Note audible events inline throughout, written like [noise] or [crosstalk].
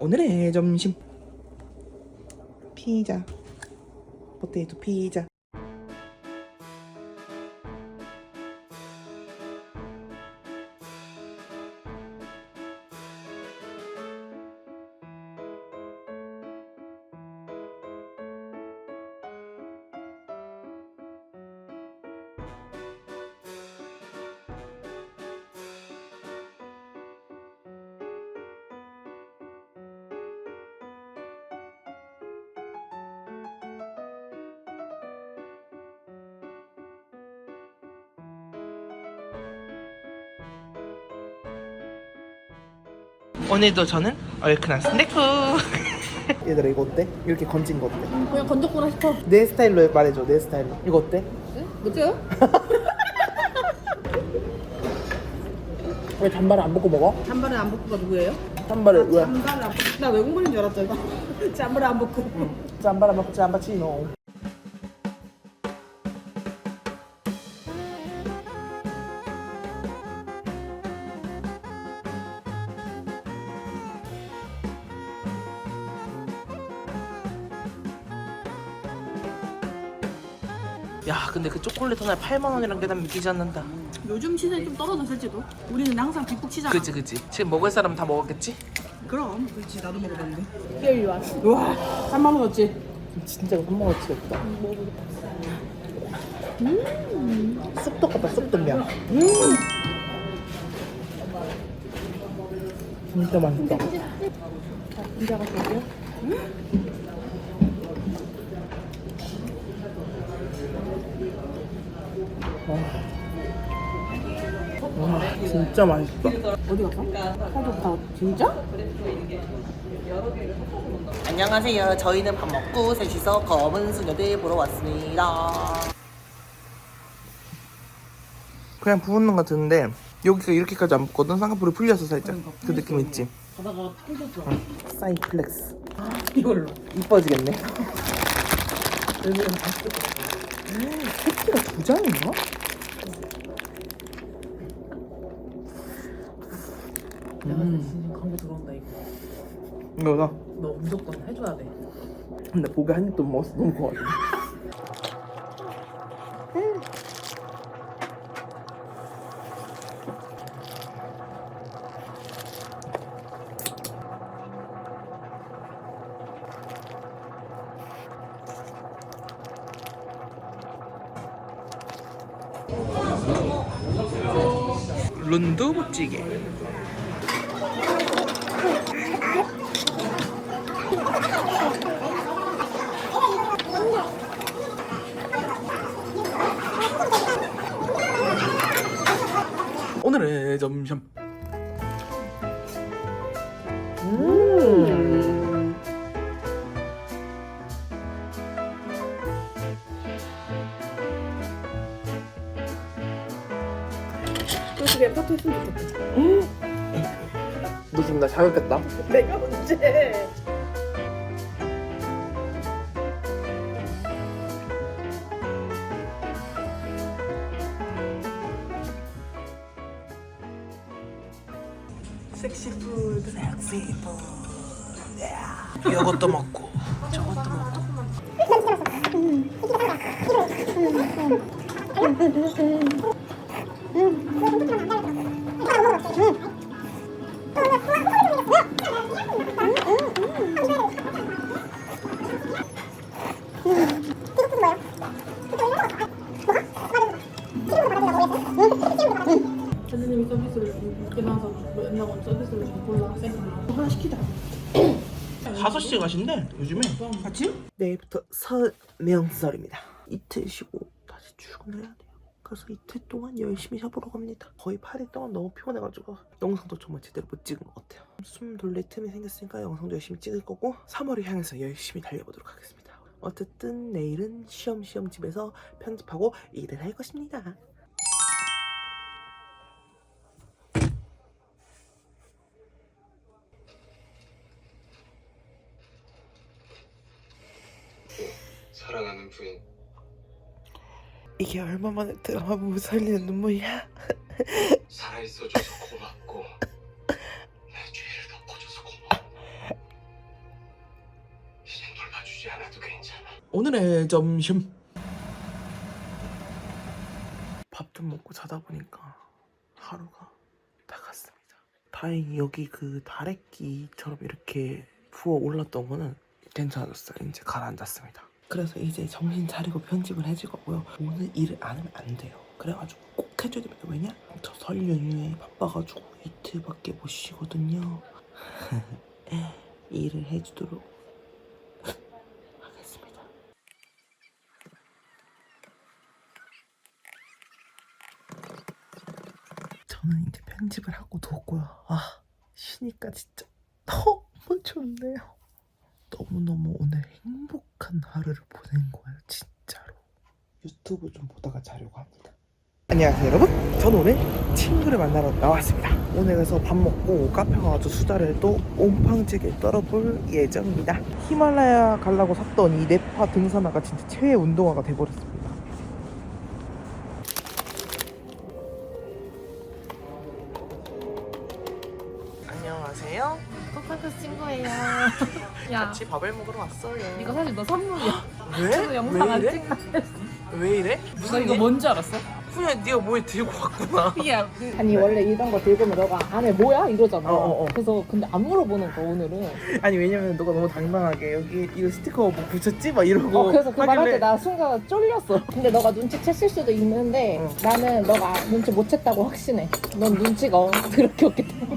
오늘의 점심. 피자. 포테이토 피자 오늘도 저는 얼큰한 스낵푸 얘들아 이거 어때? 이렇게 건진 거 어때? 그냥 건졌구나 싶어. 내 스타일로 말해줘 내 스타일로 이거 어때? 네? 뭐죠? 왜 잔바를 안 볶고 먹어? 잠바를 안 벗고가 누구예요? 잔바를 왜? 잠바를 안 벗고. 나 외국분인 줄 알았잖아. [laughs] 잠바를 안 벗고. 잔바를 먹고 잔바치노 야 근데 그 초콜릿 하나에 8만 원이란 게난 믿기지 않는다 요즘 시세는 좀 떨어졌을지도. 우리는 항상 빅북 치잖아. 그치 그치 지금 먹을 사람 다 먹었겠지? 그럼. 그렇지. 나도 먹어봤는데. 우와. 3만 원 어치. 진짜 이거 한번 같이 없다 음 쑥떡 같다 쑥떡이야 음 진짜 맛있다 인자가 좋고요. 와 진짜 맛있다 어디 갔어? 사도 다 진짜? 안녕하세요. 저희는 밥 먹고 셋이서 검은 수녀들 보러 왔습니다. 그냥 부은 것 같은데 여기가 이렇게까지 안 붙거든 쌍꺼풀이 풀려서 살짝 그 느낌 있지? 가다가 풀렸어. 사이플렉스 이걸로. 이뻐지겠네 [laughs] 새끼가 두 장인가? 내가 진짜 광고 들어온다 이거. 이거다 너 무조건 해줘야 돼. 근데 고기 한 입도 못 먹었어 너무 고와 룬두부찌개 오늘의 점심 했으면 좋겠다. 너 지금 나 자극했다? 내가 언제? 섹시 푸드 섹시 푸드 이것도 먹고 저것도 먹고. 선 5시에 가신대 요즘에? 같이? 내일부터 설명설입니다. 이틀 쉬고 다시 출근을 해야 돼요. 그래서 이틀 동안 열심히 샵으로 갑니다. 거의 8일 동안 너무 피곤해가지고 영상도 정말 제대로 못 찍은 것 같아요. 숨 돌릴 틈이 생겼으니까 영상도 열심히 찍을 거고 3월을 향해서 열심히 달려보도록 하겠습니다. 어쨌든 내일은 쉬엄쉬엄 집에서 편집하고 일을 할 것입니다 이게 얼마만에 드라마 보고 살리는 눈물이야? [laughs] 살아있어줘서 고맙고 내 죄를 덮어줘서 고마워 이젠 돌봐주지 않아도 괜찮아. 오늘의 점심. 밥 좀 먹고 자다 보니까 하루가 다 갔습니다. 다행히 여기 그 다래끼처럼 이렇게 부어 올랐던 거는 괜찮아졌어요. 이제 가라앉았습니다. 그래서 이제 정신 차리고 편집을 해줄 거고요 오늘 일을 안 하면 안 돼요 그래가지고 꼭 해줘야 됩니다 왜냐? 저 설 연휴에 바빠가지고 이틀밖에 못 쉬거든요 [laughs] 일을 해주도록 [laughs] 하겠습니다. 저는 이제 편집을 하고 도고요. 아 쉬니까 진짜 너무 좋네요. 너무너무 오늘 행복 한 하루를 보낸 거예요, 진짜로. 유튜브 좀 보다가 자려고 합니다. 안녕하세요 여러분 저는 오늘 친구를 만나러 나왔습니다 오늘 가서 밥 먹고 카페 가서 수다를 또 옴팡지게 떨어볼 예정입니다 히말라야 가려고 샀던 이 네파 등산화가 진짜 최애 운동화가 돼버렸습니다 똑같은 친구예요. [laughs] 야, 같이 밥을 먹으러 왔어요 이거 사실 너 선물이야. [laughs] 왜? 그래서 영상 왜 안 이래? 왜 이래? 너 이거 뭔지 알았어? 그냥 네가 뭘 들고 왔구나 [laughs] 야, 아니 원래 이런 거 들고 오면 너가 안에 뭐야 이러잖아. 어, 어, 어. 그래서 근데 안 물어보는 거 오늘은. 아니 왜냐면 너가 너무 당당하게 여기 이거 스티커 뭐 붙였지? 막 이러고 어, 그래서 그 말할 하길래 때나 순간 쫄렸어. 근데 너가 눈치 챘을 수도 있는데 어. 나는 너가 눈치 못 챘다고 확신해. 넌 눈치가 어- 그렇게 없기 때문에.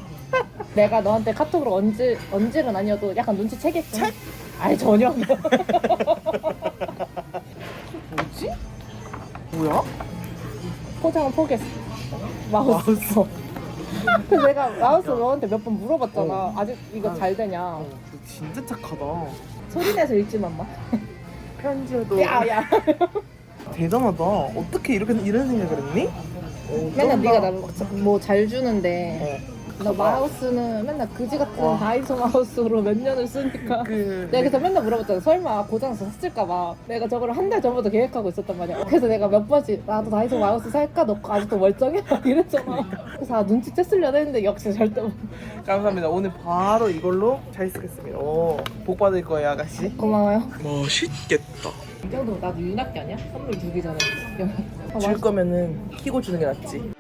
내가 너한테 카톡으로 언질, 언질은 아니어도 약간 눈치 채겠지? 채? 아니 전혀. [laughs] 뭐지? 뭐야? 포장은 포기했어. 마우스. 그래서 [laughs] 내가 마우스 너한테 몇 번 물어봤잖아. 어. 아직 이거 아. 잘 되냐. 어, 너 진짜 착하다. 소리 내서 읽지만 마. [laughs] 편지에도 야, 야. 대단하다. 어떻게 이렇게 이런 생각을 했니? 어, 맨날. 네가 나 뭐 잘 주는데 어. 너 마우스는 맨날 그지 같은 와. 다이소 마우스로 몇 년을 쓰니까 그 내가 그래서 맨날 물어봤잖아 설마 고장나서 샀을까봐 내가 저거를 한 달 전부터 계획하고 있었단 말이야 그래서 내가 몇 번씩 나도 다이소 마우스 살까 너 아직도 멀쩡해? [laughs] 막 이랬잖아 그래서 아 눈치 챘으려나 했는데 역시 절대 못 감사합니다. 오늘 바로 이걸로 잘 쓰겠습니다. 오, 복 받을 거예요, 아가씨. 고마워요 멋있겠다. 이 정도면 나도 윤학기 아니야? 선물 주기 전에 아, 줄 거면은 키고 주는 게 낫지.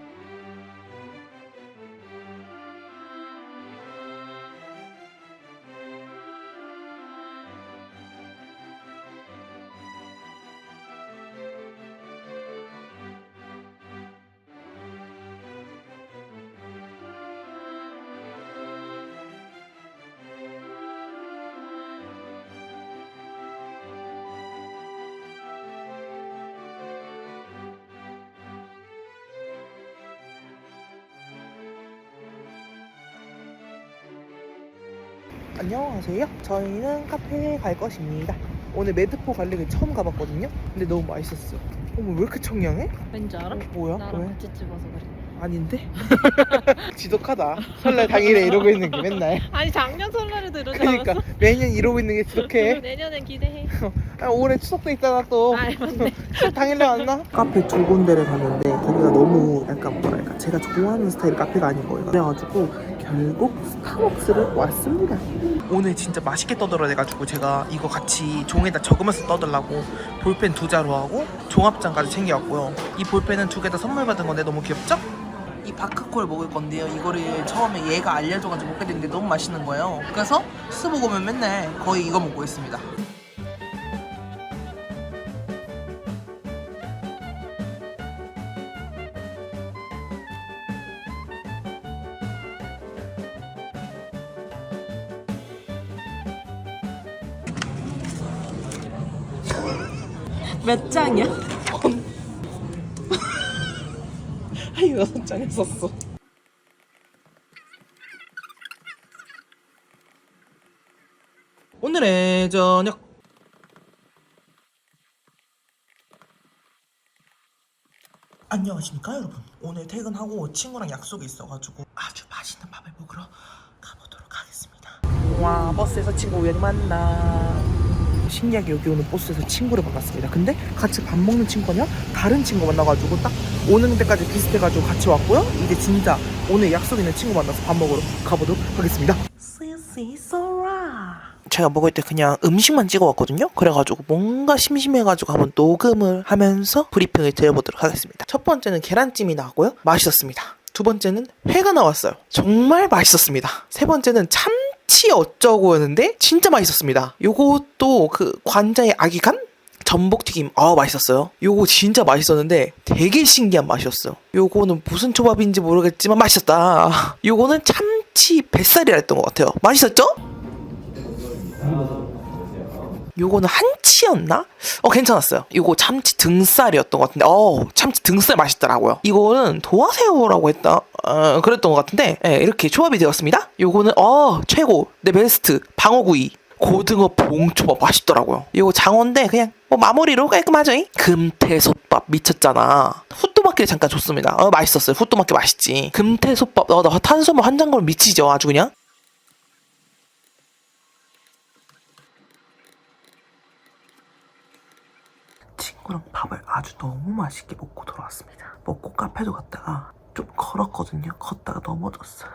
안녕하세요. 저희는 카페에 갈 것입니다. 오늘 매드포 갈릭을 처음 가봤거든요. 근데 너무 맛있었어. 어머 왜 이렇게 청량해? 왠지 알아? 어, 뭐야? 나랑 왜? 같이 찍어서 그래 아닌데? [laughs] 지독하다. 설날 당일에 이러고 있는 게 맨날. [laughs] 아니 작년 설날에도 이러지 그러니까 매년 이러고 있는 게 지독해. [laughs] 내년엔 기대해 아, 올해 추석도 있잖아 또. 아 맞네 추석 당일날 왔나? 카페 두 군데를 갔는데 거기가 너무 약간 뭐랄까 제가 좋아하는 스타일 카페가 아닌 거예요. 그래가지고 결국 스타벅스를 왔습니다. 오늘 진짜 맛있게 떠들어내가지고 제가 이거 같이 종에다 적으면서 떠들라고 볼펜 두 자루 하고 종합장까지 챙겨왔고요. 이 볼펜은 두 개 다 선물 받은 건데 너무 귀엽죠? 이 바크콜 먹을 건데요. 이거를 처음에 얘가 알려줘가지고 먹게 됐는데 너무 맛있는 거예요. 그래서 스모고 오면 맨날 거의 이거 먹고 있습니다. 몇 장이야? [laughs] 한 여섯 장 했었어. 오늘의 저녁. 안녕하십니까 여러분. 오늘 퇴근하고 친구랑 약속이 있어가지고 아주 맛있는 밥을 먹으러 가보도록 하겠습니다. 와 버스에서 친구 우연히 만나. 신기하게 여기 오는 버스에서 친구를 만났습니다. 근데 같이 밥 먹는 친구냐? 다른 친구 만나가지고 딱 오는 데까지 비슷해가지고 같이 왔고요. 이제 진짜 오늘 약속 있는 친구 만나서 밥 먹으러 가보도록 하겠습니다. 제가 먹을 때 그냥 음식만 찍어 왔거든요 그래가지고 뭔가 심심해가지고 한번 녹음을 하면서 브리핑을 드려보도록 하겠습니다 첫 번째는 계란찜이 나왔고요 맛있었습니다 두 번째는 회가 나왔어요 정말 맛있었습니다 세 번째는 참 치 어쩌고였는데 진짜 맛있었습니다. 요것도 그 관자의 아기간? 전복튀김. 아 맛있었어요. 요거 진짜 맛있었는데 되게 신기한 맛이었어요. 요거는 무슨 초밥인지 모르겠지만 맛있었다. [laughs] 요거는 참치 뱃살이라 했던 것 같아요. 맛있었죠? 요거는 한치였나? 어 괜찮았어요 요거 참치 등살이었던 것 같은데 어 참치 등살 맛있더라고요 이거는 도화새우라고 했다 어, 그랬던 것 같은데 예, 이렇게 초밥이 되었습니다 요거는 어 최고 내 베스트 방어구이 고등어 봉초밥 맛있더라고요. 이거 장어인데 그냥 뭐 마무리로 깔끔하죠? 잉? 금태솥밥 미쳤잖아. 후토마키를 잠깐 줬습니다. 어 맛있었어요. 후토마키 맛있지. 금태솥밥 어, 나 탄수화물 한 장걸 미치죠 아주 그냥. 친구랑 밥을 아주 너무 맛있게 먹고 돌아왔습니다. 먹고 카페도 갔다가 좀 걸었거든요. 걷다가 넘어졌어요.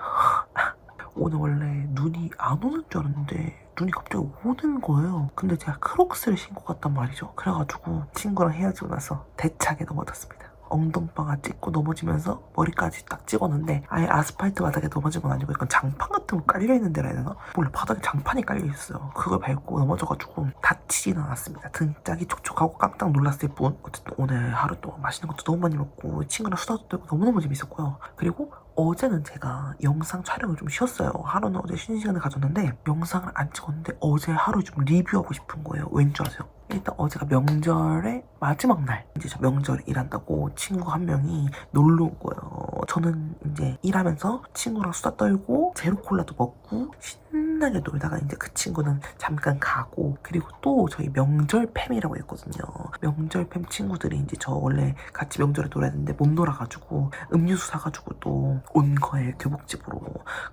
[laughs] 오늘 원래 눈이 안 오는 줄 알았는데 눈이 갑자기 오는 거예요. 근데 제가 크록스를 신고 갔단 말이죠. 그래가지고 친구랑 헤어지고 나서 대차게 넘어졌습니다. 엉덩방아 찍고 넘어지면서 머리까지 딱 찍었는데 아예 아스팔트 바닥에 넘어진 건 아니고 약간 장판 같은 거 깔려 있는 데라 해야 되나? 원래 바닥에 장판이 깔려 있어요. 그걸 밟고 넘어져가지고 다치지는 않았습니다. 등짝이 촉촉하고 깜짝 놀랐을 뿐 어쨌든 오늘 하루 동안 맛있는 것도 너무 많이 먹고 친구랑 수다도 떨고 너무너무 재밌었고요. 그리고 어제는 제가 영상 촬영을 좀 쉬었어요. 하루는 어제 쉬는 시간을 가졌는데 영상을 안 찍었는데 어제 하루 좀 리뷰하고 싶은 거예요. 왠 줄 아세요? 일단 어제가 명절의 마지막 날 이제 저 명절 일한다고 친구 한 명이 놀러 온 거예요. 저는 이제 일하면서 친구랑 수다 떨고 제로 콜라도 먹고 신나게 놀다가 이제 그 친구는 잠깐 가고 그리고 또 저희 명절 팸이라고 했거든요. 명절 팸 친구들이 이제 저 원래 같이 명절에 놀아야 되는데 못 놀아가지고 음료수 사가지고 또온 거예요 교복집으로.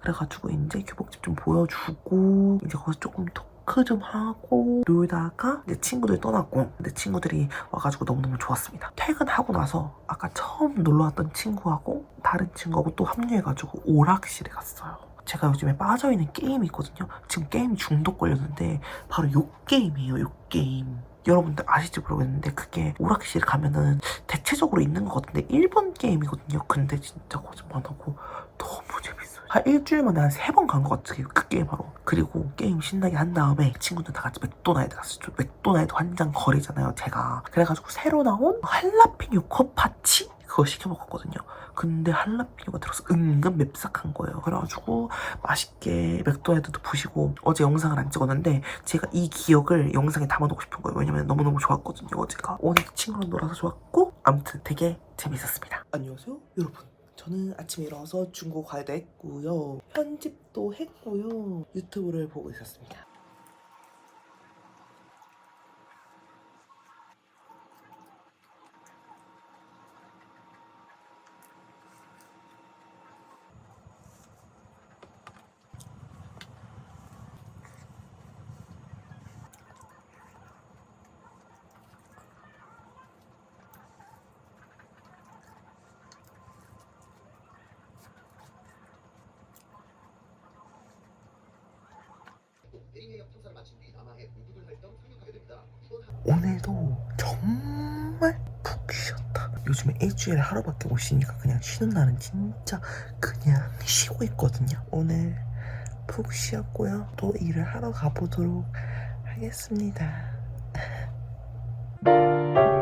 그래가지고 이제 교복집 좀 보여주고 이제 거기서 조금 토크 좀 하고 놀다가 이제 친구들이 떠났고 근데 친구들이 와가지고 너무너무 좋았습니다. 퇴근하고 나서 아까 처음 놀러 왔던 친구하고 다른 친구하고 또 합류해가지고 오락실에 갔어요. 제가 요즘에 빠져있는 게임이 있거든요. 지금 게임 중독 걸렸는데 바로 요 게임이에요. 요 게임. 여러분들 아실지 모르겠는데 그게 오락실 가면은 대체적으로 있는 것 같은데 일본 게임이거든요. 근데 진짜 거짓말하고 너무 재밌어요. 한 일주일 만에 한 세 번 간 것 같아요. 그 게임 하러. 그리고 게임 신나게 한 다음에 친구들 다 같이 맥도날드 갔어요. 맥도날드 한장 거리잖아요. 제가. 그래가지고 새로 나온 할라피뇨 커파치? 그거 시켜 먹었거든요. 근데 할라피뇨가 들어서 은근 맵싹한 거예요. 그래가지고 맛있게 맥도날드도 부시고 어제 영상을 안 찍었는데 제가 이 기억을 영상에 담아놓고 싶은 거예요. 왜냐면 너무너무 좋았거든요. 어제가. 오늘 친구랑 놀아서 좋았고 아무튼 되게 재밌었습니다. 안녕하세요 여러분. 저는 아침에 일어나서 중고 과외도 했고요. 편집도 했고요. 유튜브를 보고 있었습니다. 오늘도 정말 푹 쉬었다. 요즘에 일주일에 하루밖에 못 쉬니까 그냥 쉬는 날은 진짜 그냥 쉬고 있거든요. 오늘 푹 쉬었고요. 또 일을 하러 가보도록 하겠습니다. [laughs]